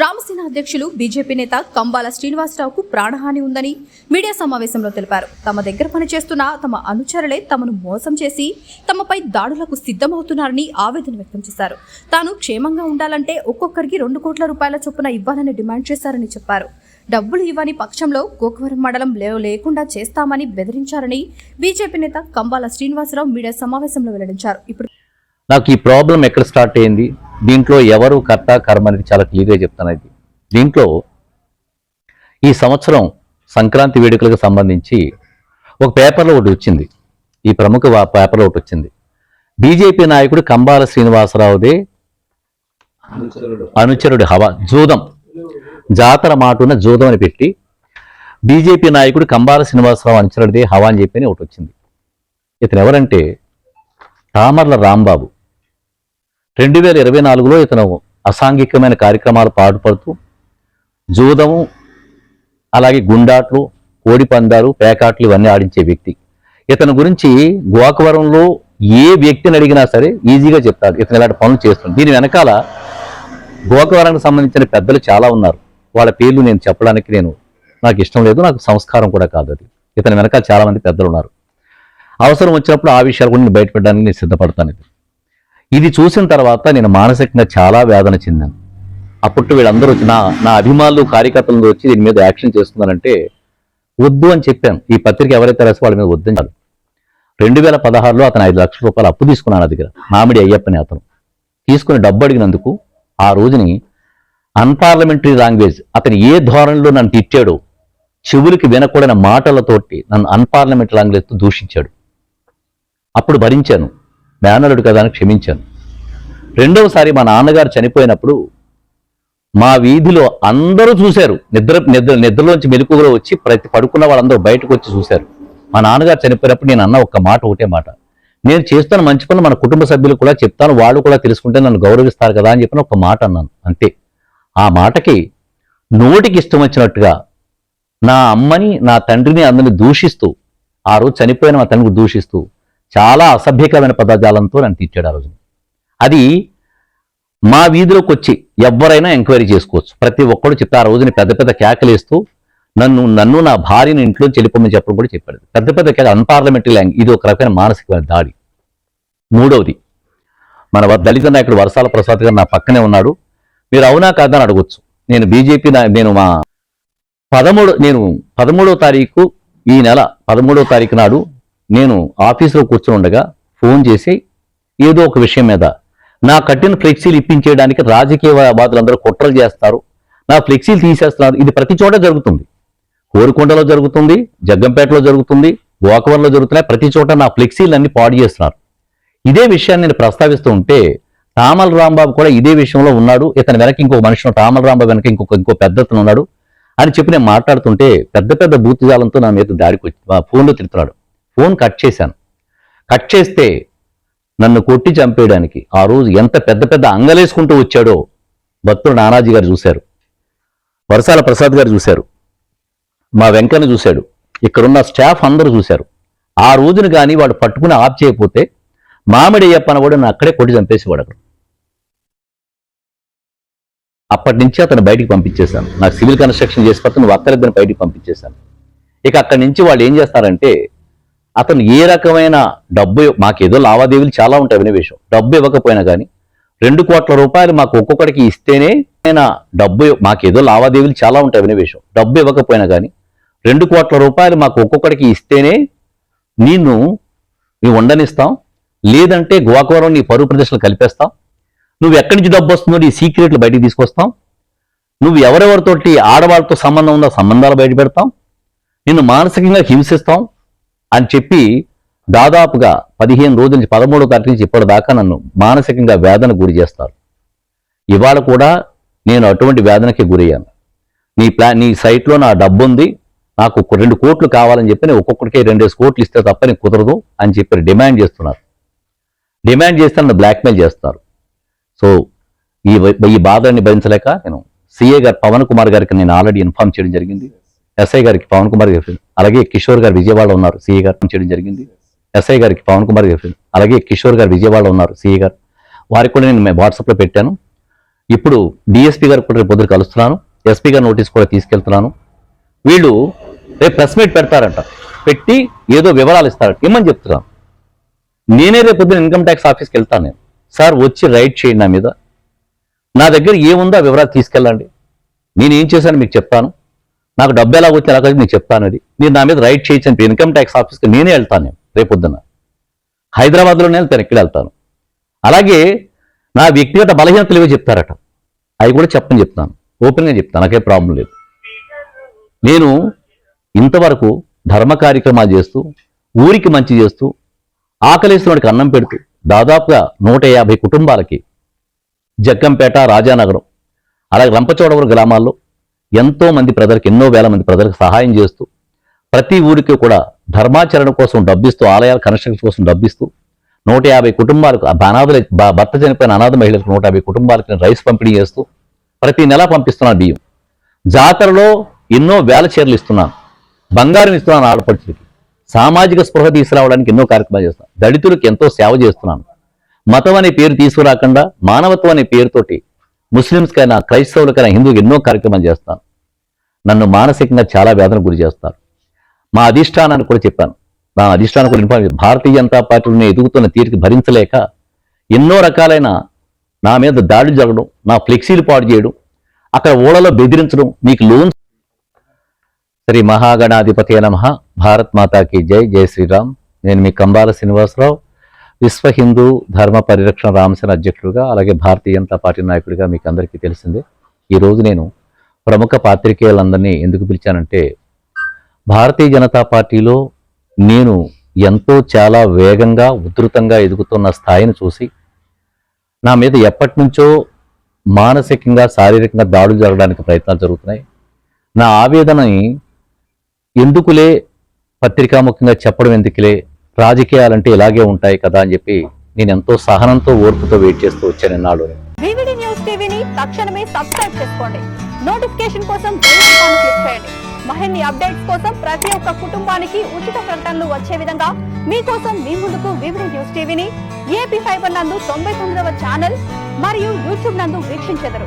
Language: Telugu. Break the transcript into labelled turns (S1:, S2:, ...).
S1: రామసేన అధ్యక్షులు బీజేపీ నేత కంబాల శ్రీనివాసరావుకు ప్రాణహాని ఉందని మీడియా సమావేశంలో తెలిపారు. తమ దగ్గర పనిచేస్తున్న తమ అనుచరులే తమను మోసం చేసి తమపై దాడులకు సిద్ధమవుతున్నారని ఆవేదన వ్యక్తం చేశారు. తాను క్షేమంగా ఉండాలంటే ఒక్కొక్కరికి రెండు కోట్ల రూపాయల చొప్పున ఇవ్వాలని డిమాండ్ చేశారని చెప్పారు. డబ్బులు ఇవ్వని పక్షంలో గోకవరం మండలం లేకుండా చేస్తామని బెదిరించారని బీజేపీ నేత కంబాల శ్రీనివాసరావు మీడియా సమావేశంలో వెల్లడించారు. ఇప్పుడు
S2: నాకు ఈ ప్రాబ్లం ఎక్కడ స్టార్ట్ అయింది? దీంట్లో ఎవరు కర్త కర్మ అనేది చాలా క్లియర్గా చెప్తాను ఇది. దీంట్లో ఈ సంవత్సరం సంక్రాంతి వేడుకలకు సంబంధించి ఒక పేపర్లో ఒకటి వచ్చింది. ఈ ప్రముఖ పేపర్లో ఒకటి వచ్చింది. బీజేపీ నాయకుడు కంబాల శ్రీనివాసరావుదే అనుచరుడి. హవా జూదం. జాతర మాటున జూదం అని పెట్టి బీజేపీ నాయకుడు కంబాల శ్రీనివాసరావు అనుచరుడిదే హవా అని చెప్పి ఒకటి వచ్చింది. ఇతను ఎవరంటే తామర్ల రాంబాబు. రెండు వేల ఇరవై నాలుగులో ఇతను అసాంఘికమైన కార్యక్రమాలు పాటుపడుతూ జూదము అలాగే గుండాట్లు కోడిపందాలు పేకాట్లు ఇవన్నీ ఆడించే వ్యక్తి. ఇతని గురించి గోకవరంలో ఏ వ్యక్తిని అడిగినా సరే ఈజీగా చెప్తాడు. ఇతను ఇలాంటి పనులు చేస్తుంది దీని వెనకాల గోకవరానికి సంబంధించిన పెద్దలు చాలా ఉన్నారు. వాళ్ళ పేర్లు నేను చెప్పడానికి నేను నాకు ఇష్టం లేదు నాకు సంస్కారం కూడా కాదు అది. ఇతని వెనకాల చాలామంది పెద్దలు ఉన్నారు. అవసరం వచ్చినప్పుడు ఆ విషయాలు కూడా నేను బయటపెట్టడానికి నేను సిద్ధపడతాను ఇది. ఇది చూసిన తర్వాత నేను మానసికంగా చాలా వేదన చెందాను. అప్పుడు వీళ్ళందరూ వచ్చి నా నా అభిమానులు కార్యకర్తలు వచ్చి దీని మీద యాక్షన్ చేస్తున్నారంటే వద్దు అని చెప్పాను. ఈ పత్రిక ఎవరైతే రాసి వాళ్ళ మీద వద్దని కాదు. రెండు వేల పదహారులో అతను ఐదు లక్షల రూపాయలు అప్పు తీసుకున్నాను దగ్గర. మామిడి అయ్యప్పని అతను. తీసుకుని డబ్బు అడిగినందుకు ఆ రోజుని అన్పార్లమెంటరీ లాంగ్వేజ్ అతను ఏ ధోరణిలో నన్ను తిట్టాడో చెవులకి వినకూడని మాటలతోటి నన్ను అన్పార్లమెంటరీ లాంగ్వేజ్తో దూషించాడు. అప్పుడు భరించాను. మేనలుడు కదా అని క్షమించాను. రెండవసారి మా నాన్నగారు చనిపోయినప్పుడు మా వీధిలో అందరూ చూశారు. నిద్ర నిద్ర నిద్రలోంచి మెలకువలో వచ్చి ప్రతి పడుకున్న వాళ్ళందరూ బయటకు వచ్చి చూశారు. మా నాన్నగారు చనిపోయినప్పుడు నేను అన్న ఒక్క మాట ఒకటే మాట. నేను చేస్తాను మంచి పనులు మన కుటుంబ సభ్యులు కూడా చెప్తాను వాళ్ళు కూడా తెలుసుకుంటే నన్ను గౌరవిస్తారు కదా అని చెప్పిన ఒక మాట అన్నాను. అంతే. ఆ మాటకి నోటికి ఇష్టం వచ్చినట్టుగా నా అమ్మని నా తండ్రిని అందరిని దూషిస్తూ ఆ రోజు చనిపోయిన మా తండ్రికి దూషిస్తూ చాలా అసభ్యకరమైన పదజాలంతో నన్ను తీర్చాడు ఆ రోజు అది మా వీధిలోకి వచ్చి ఎవరైనా ఎంక్వైరీ చేసుకోవచ్చు. ప్రతి ఒక్కడు చెప్తే ఆ రోజుని పెద్ద పెద్ద కేకలేస్తూ నన్ను నన్ను నా భార్యను ఇంట్లో చెల్లిపోమని చెప్పడం కూడా చెప్పాడు. పెద్ద పెద్ద కేక అన్పార్లమెంటరీ ల్యాంగ్ ఇది ఒక రకమైన మానసికమైన దాడి. మూడవది మన దళిత నాయకుడు వరసాల ప్రసాద్ గారు నా పక్కనే ఉన్నాడు. మీరు అవునా కాదని అడగొచ్చు. నేను బీజేపీ నేను మా పదమూడు నేను పదమూడవ తారీఖు ఈ నెల పదమూడవ తారీఖు నాడు నేను ఆఫీసులో కూర్చుని ఉండగా ఫోన్ చేసి ఏదో ఒక విషయం మీద నా కట్టిన ఫ్లెక్సీలు ఇప్పించేయడానికి రాజకీయవాదులందరూ కుట్రలు చేస్తారు నా ఫ్లెక్సీలు తీసేస్తున్నారు ఇది ప్రతి చోట జరుగుతుంది. కోరుకొండలో జరుగుతుంది జగ్గంపేటలో జరుగుతుంది గోకవరంలో జరుగుతున్నాయి ప్రతి చోట నా ఫ్లెక్సీలు అన్ని పాడు చేస్తున్నారు. ఇదే విషయాన్ని నేను ప్రస్తావిస్తూ ఉంటే తామల రాంబాబు కూడా ఇదే విషయంలో ఉన్నాడు ఇతని వెనక ఇంకో మనిషి తామల రాంబాబు వెనక ఇంకొక ఇంకో పెద్ద అతను ఉన్నాడు అని చెప్పి నేను మాట్లాడుతుంటే పెద్ద పెద్ద బూతుజాలంతో నా మీద దాడికి వచ్చి ఫోన్లో తిడుతున్నాడు. ఫోన్ కట్ చేశాను. కట్ చేస్తే నన్ను కొట్టి చంపేయడానికి ఆ రోజు ఎంత పెద్ద పెద్ద అంగలేసుకుంటూ వచ్చాడో భక్తుడు నానాజీ గారు చూశారు. వరసాల ప్రసాద్ గారు చూశారు. మా వెంకన్న చూశాడు. ఇక్కడున్న స్టాఫ్ అందరూ చూశారు. ఆ రోజున కానీ వాడు పట్టుకుని ఆఫ్ చేయకపోతే మామిడి అయ్యప్పన కూడా నన్ను అక్కడే కొట్టి చంపేసేవాడు అక్కడ. అప్పటి నుంచి అతను బయటికి పంపించేశాను. నాకు సివిల్ కన్స్ట్రక్షన్ చేసి పట్టు నువ్వు అక్కడిద్దరిని బయటికి పంపించేశాను. ఇక అక్కడి నుంచి వాళ్ళు ఏం చేస్తారంటే అతను ఏ రకమైన డబ్బు మాకేదో లావాదేవీలు చాలా ఉంటాయి అనే విషయం డబ్బు ఇవ్వకపోయినా కానీ రెండు కోట్ల రూపాయలు మాకు ఒక్కొక్కడికి ఇస్తేనే ఆయన డబ్బు మాకేదో లావాదేవీలు చాలా ఉంటాయి అనే విషయం డబ్బు ఇవ్వకపోయినా కానీ రెండు కోట్ల రూపాయలు మాకు ఒక్కొక్కడికి ఇస్తేనే నిన్ను మేము ఉండనిస్తాం లేదంటే గోకవరం నీ పరువు ప్రదర్శనలు కలిపేస్తాం నువ్వు ఎక్కడి నుంచి డబ్బు వస్తుందో నీ సీక్రెట్లు బయటికి తీసుకొస్తాం నువ్వు ఎవరెవరితోటి ఆడవాళ్ళతో సంబంధం ఉందో సంబంధాలు బయట పెడతాం నిన్ను మానసికంగా హింసిస్తాం అని చెప్పి దాదాపుగా పదిహేను రోజుల నుంచి పదమూడో తారీఖు నుంచి ఇప్పటిదాకా నన్ను మానసికంగా వేదన గురి చేస్తారు. ఇవాళ కూడా నేను అటువంటి వేదనకి గురయ్యాను. నీ ప్లా నీ సైట్లో నా డబ్బు ఉంది నాకు రెండు కోట్లు కావాలని చెప్పి నేను ఒక్కొక్కడికి రెండేసి కోట్లు ఇస్తే తప్ప నీకు కుదరదు అని చెప్పి డిమాండ్ చేస్తున్నారు. డిమాండ్ చేస్తే నన్ను బ్లాక్మెయిల్ చేస్తున్నారు సో ఈ ఈ బాధని భరించలేక నేను సిఏ గారు పవన్ కుమార్ గారికి నేను ఆల్రెడీ ఇన్ఫార్మ్ చేయడం జరిగింది. ఎస్ఐ గారికి పవన్ కుమార్ గారికి అలాగే కిషోర్ గారు విజయవాడలో ఉన్నారు సిఏ గారు. చేయడం జరిగింది. ఎస్ఐ గారికి పవన్ కుమార్ గారికి అలాగే కిషోర్ గారు విజయవాడలో ఉన్నారు సిఏ గారు. వారికి కూడా నేను వాట్సాప్లో పెట్టాను. ఇప్పుడు డిఎస్పీ గారు కూడా రేపు పొద్దున కలుస్తున్నాను. ఎస్పీ గారు నోటీస్ కూడా తీసుకెళ్తున్నాను. వీళ్ళు రేపు ప్రెస్ మీట్ పెడతారంట. పెట్టి ఏదో వివరాలు ఇస్తారంట ఇమ్మని చెప్తున్నాను? నేనే రేపు పొద్దున ఇన్కమ్ ట్యాక్స్ ఆఫీస్కి వెళ్తాను నేను. సార్ వచ్చి రైట్ చేయండి నా మీద. నా దగ్గర ఏముందో ఆ వివరాలు తీసుకెళ్ళండి. నేను ఏం చేశాను మీకు చెప్తాను. నాకు డబ్బు ఎలా వచ్చి ఎలాగో నీకు చెప్తాను అది మీరు నా మీద రైట్ చేయొచ్చు ఇన్కమ్ ట్యాక్స్ ఆఫీస్కి నేనే వెళ్తాను నేను రేపు పొద్దున్న హైదరాబాద్లోనే వెళ్తాను ఇక్కడ వెళ్తాను. అలాగే నా వ్యక్తిగత బలహీనతలు ఏవో చెప్తారట. అవి కూడా చెప్పని చెప్తాను. ఓపెన్గా చెప్తాను. నాకే ప్రాబ్లం లేదు. నేను ఇంతవరకు ధర్మ కార్యక్రమాలు చేస్తూ ఊరికి మంచి చేస్తూ ఆకలేసిన వాడికి అన్నం పెడుతూ దాదాపుగా నూట యాభై కుటుంబాలకి జగ్గంపేట రాజానగరం అలాగే రంపచోడవరం గ్రామాల్లో ఎంతో మంది ప్రజలకు ఎన్నో వేల మంది ప్రజలకు సహాయం చేస్తూ ప్రతి ఊరికి కూడా ధర్మాచరణ కోసం డబ్బిస్తూ ఆలయాల కన్స్ట్రక్షన్ కోసం డబ్బిస్తూ నూట యాభై కుటుంబాలకు ఆ భర్త చనిపోయిన అనాథ మహిళలకు నూట యాభై కుటుంబాలకు రైస్ పంపిణీ చేస్తూ ప్రతి నెల పంపిస్తున్నాను బియ్యం. జాతరలో ఎన్నో వేల చీరలు ఇస్తున్నాను. బంగారం ఇస్తున్నాను ఆడపడుచులకి. సామాజిక స్పృహ తీసుకురావడానికి ఎన్నో కార్యక్రమాలు చేస్తున్నాను. దళితులకు ఎంతో సేవ చేస్తున్నాను. మతం అనే పేరు తీసుకురాకుండా మానవత్వం అనే పేరుతోటి ముస్లిమ్స్కైనా క్రైస్తవులకైనా హిందువుకి ఎన్నో కార్యక్రమాలు చేస్తాను నన్ను మానసికంగా చాలా వేదన గురి చేస్తారు. మా అధిష్టానాన్ని కూడా చెప్పాను. నా అధిష్టానం కూడా ఇన్ఫార్మ్ భారతీయ జనతా పార్టీని ఎదుగుతున్న తీరికి భరించలేక ఎన్నో రకాలైన నా మీద దాడులు జరగడం నా ఫ్లెక్సీలు పాడు చేయడం అక్కడ ఓడలో బెదిరించడం మీకు లోన్ శ్రీ మహాగణాధిపతి నమ. భారత్ మాతాకి జై. జై శ్రీరామ్. నేను మీ కంబాల శ్రీనివాసరావు. విశ్వ హిందూ ధర్మ పరిరక్షణ రామసేన అధ్యక్షుడిగా అలాగే భారతీయ జనతా పార్టీ నాయకుడిగా మీకు అందరికీ తెలిసిందే. ఈరోజు నేను ప్రముఖ పాత్రికేయులందరినీ ఎందుకు పిలిచానంటే భారతీయ జనతా పార్టీలో నేను ఎంతో చాలా వేగంగా ఉధృతంగా ఎదుగుతున్న స్థాయిని చూసి నా మీద ఎప్పటి నుంచో మానసికంగా శారీరకంగా దాడులు జరగడానికి ప్రయత్నాలు జరుగుతున్నాయి. నా ఆవేదనని ఎందుకులే పత్రికాముఖంగా చెప్పడం ఎందుకులే? రాజకీయాలంటే ఇలాగే ఉంటాయి కదా అని చెప్పి నేను ఎంతో సహనంతో ఓర్పుతో వెయిట్ చేస్తూ వచ్చాను ఎన్నాళ్ళు
S3: వివిడి న్యూస్ టీవీని తక్షణమే సబ్స్క్రైబ్ చేసుకోండి. నోటిఫికేషన్ కోసం బెల్ ఐకాన్ క్లిక్ చేయండి. మరిన్ని అప్డేట్స్ కోసం ప్రతి ఒక్క కుటుంబానికి ఉచిత ప్రకటనలు వచ్చే విధంగా మీకోసం మీ ముందుకు వివిడి న్యూస్ టీవీని ఏపీ ఫైబర్ నందు తొంభై తొమ్మిదవ ఛానల్ మరియు యూట్యూబ్ నందు వీక్షించెదరు.